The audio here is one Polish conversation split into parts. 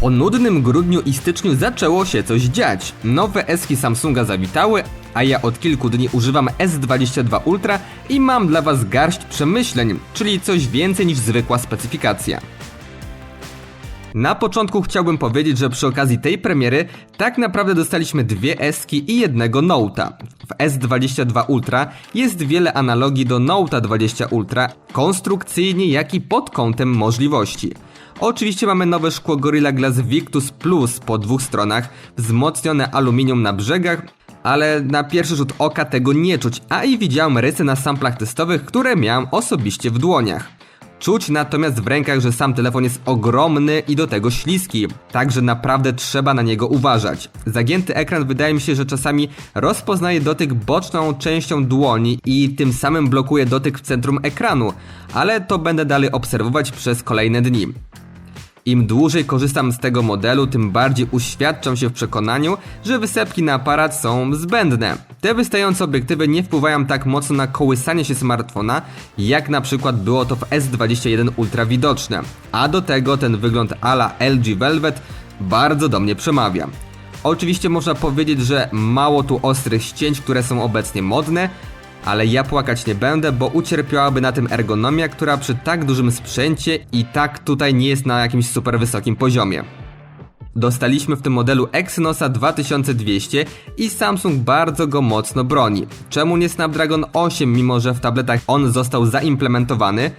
Po nudnym grudniu i styczniu zaczęło się coś dziać. Nowe eski Samsunga zawitały, a ja od kilku dni używam S22 Ultra i mam dla Was garść przemyśleń, czyli coś więcej niż zwykła specyfikacja. Na początku chciałbym powiedzieć, że przy okazji tej premiery tak naprawdę dostaliśmy dwie Eski i jednego Note'a. W S22 Ultra jest wiele analogii do Note'a 20 Ultra, konstrukcyjnie jak i pod kątem możliwości. Oczywiście mamy nowe szkło Gorilla Glass Victus Plus po dwóch stronach, wzmocnione aluminium na brzegach, ale na pierwszy rzut oka tego nie czuć, a i widziałem rysy na samplach testowych, które miałem osobiście w dłoniach. Czuć natomiast w rękach, że sam telefon jest ogromny i do tego śliski, także naprawdę trzeba na niego uważać. Zagięty ekran wydaje mi się, że czasami rozpoznaje dotyk boczną częścią dłoni i tym samym blokuje dotyk w centrum ekranu, ale to będę dalej obserwować przez kolejne dni. Im dłużej korzystam z tego modelu, tym bardziej uświadczam się w przekonaniu, że wysepki na aparat są zbędne. Te wystające obiektywy nie wpływają tak mocno na kołysanie się smartfona, jak na przykład było to w S21 Ultra widoczne. A do tego ten wygląd ala LG Velvet bardzo do mnie przemawia. Oczywiście można powiedzieć, że mało tu ostrych ścięć, które są obecnie modne, ale ja płakać nie będę, bo ucierpiałaby na tym ergonomia, która przy tak dużym sprzęcie i tak tutaj nie jest na jakimś super wysokim poziomie. Dostaliśmy w tym modelu Exynosa 2200 i Samsung bardzo go mocno broni. Czemu nie Snapdragon 8, mimo że w tabletach on został zaimplementowany?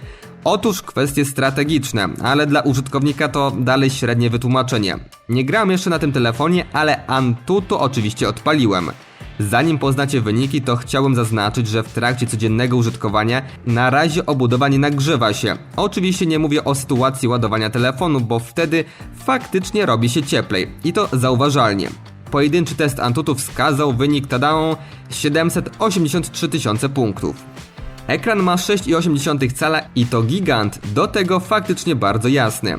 Otóż kwestie strategiczne, ale dla użytkownika to dalej średnie wytłumaczenie. Nie grałem jeszcze na tym telefonie, ale Antutu oczywiście odpaliłem. Zanim poznacie wyniki, to chciałem zaznaczyć, że w trakcie codziennego użytkowania na razie obudowa nie nagrzewa się. Oczywiście nie mówię o sytuacji ładowania telefonu, bo wtedy faktycznie robi się cieplej i to zauważalnie. Pojedynczy test Antutu wskazał wynik tadą 783 tysiące punktów. Ekran ma 6,8 cala i to gigant, do tego faktycznie bardzo jasny.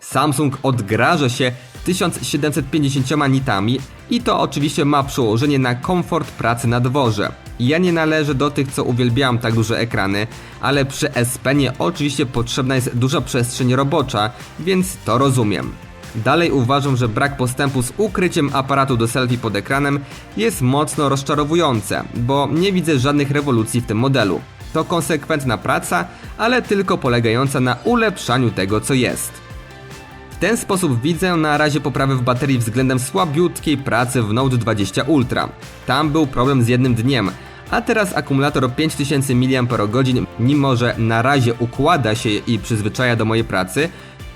Samsung odgraża się 1750 nitami i to oczywiście ma przełożenie na komfort pracy na dworze. Ja nie należę do tych, co uwielbiałam tak duże ekrany, ale przy S Penie oczywiście potrzebna jest duża przestrzeń robocza, więc to rozumiem. Dalej uważam, że brak postępu z ukryciem aparatu do selfie pod ekranem jest mocno rozczarowujące, bo nie widzę żadnych rewolucji w tym modelu. To konsekwentna praca, ale tylko polegająca na ulepszaniu tego, co jest. Ten sposób widzę na razie poprawę w baterii względem słabiutkiej pracy w Note 20 Ultra. Tam był problem z jednym dniem, a teraz akumulator 5000 mAh, mimo że na razie układa się i przyzwyczaja do mojej pracy,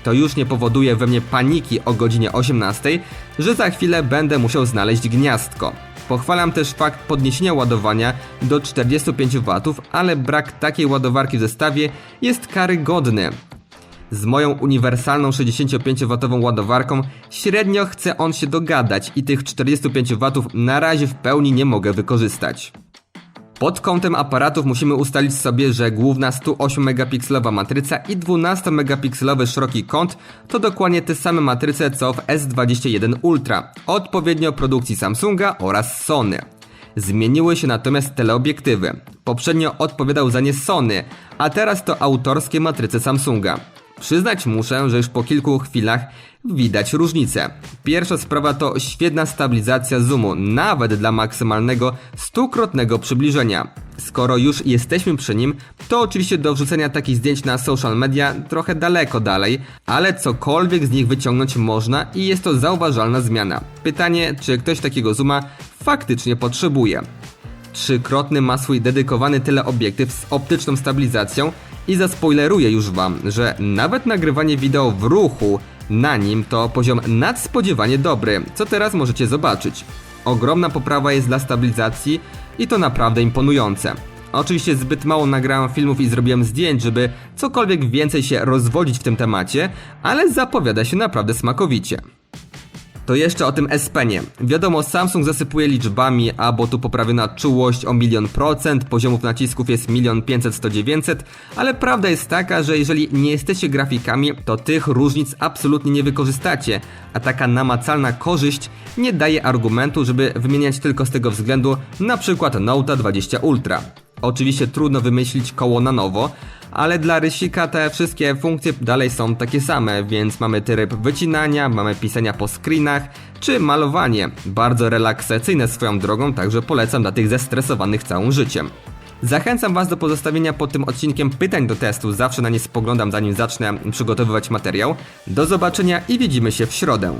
to już nie powoduje we mnie paniki o godzinie 18, że za chwilę będę musiał znaleźć gniazdko. Pochwalam też fakt podniesienia ładowania do 45 W, ale brak takiej ładowarki w zestawie jest karygodny. Z moją uniwersalną 65W ładowarką średnio chce on się dogadać i tych 45W na razie w pełni nie mogę wykorzystać. Pod kątem aparatów musimy ustalić sobie, że główna 108 megapikselowa matryca i 12 megapikselowy szeroki kąt to dokładnie te same matryce co w S21 Ultra, odpowiednio produkcji Samsunga oraz Sony. Zmieniły się natomiast teleobiektywy. Poprzednio odpowiadał za nie Sony, a teraz to autorskie matryce Samsunga. Przyznać muszę, że już po kilku chwilach widać różnicę. Pierwsza sprawa to świetna stabilizacja zoomu, nawet dla maksymalnego stukrotnego przybliżenia. Skoro już jesteśmy przy nim, to oczywiście do wrzucenia takich zdjęć na social media trochę daleko dalej, ale cokolwiek z nich wyciągnąć można i jest to zauważalna zmiana. Pytanie, czy ktoś takiego zooma faktycznie potrzebuje. Trzykrotny ma swój dedykowany teleobiektyw z optyczną stabilizacją i zaspoileruję już wam, że nawet nagrywanie wideo w ruchu na nim to poziom nadspodziewanie dobry, co teraz możecie zobaczyć. Ogromna poprawa jest dla stabilizacji i to naprawdę imponujące. Oczywiście zbyt mało nagrałem filmów i zrobiłem zdjęć, żeby cokolwiek więcej się rozwodzić w tym temacie, ale zapowiada się naprawdę smakowicie. To jeszcze o tym S Penie. Wiadomo, Samsung zasypuje liczbami, a bo tu poprawiona czułość o milion procent, poziomów nacisków jest milion pięćset, sto dziewięćset, ale prawda jest taka, że jeżeli nie jesteście grafikami, to tych różnic absolutnie nie wykorzystacie, a taka namacalna korzyść nie daje argumentu, żeby wymieniać tylko z tego względu na przykład Note 20 Ultra. Oczywiście trudno wymyślić koło na nowo, ale dla rysika te wszystkie funkcje dalej są takie same, więc mamy tryb wycinania, mamy pisania po screenach, czy malowanie. Bardzo relaksacyjne swoją drogą, także polecam dla tych zestresowanych całym życiem. Zachęcam Was do pozostawienia pod tym odcinkiem pytań do testu, zawsze na nie spoglądam zanim zacznę przygotowywać materiał. Do zobaczenia i widzimy się w środę.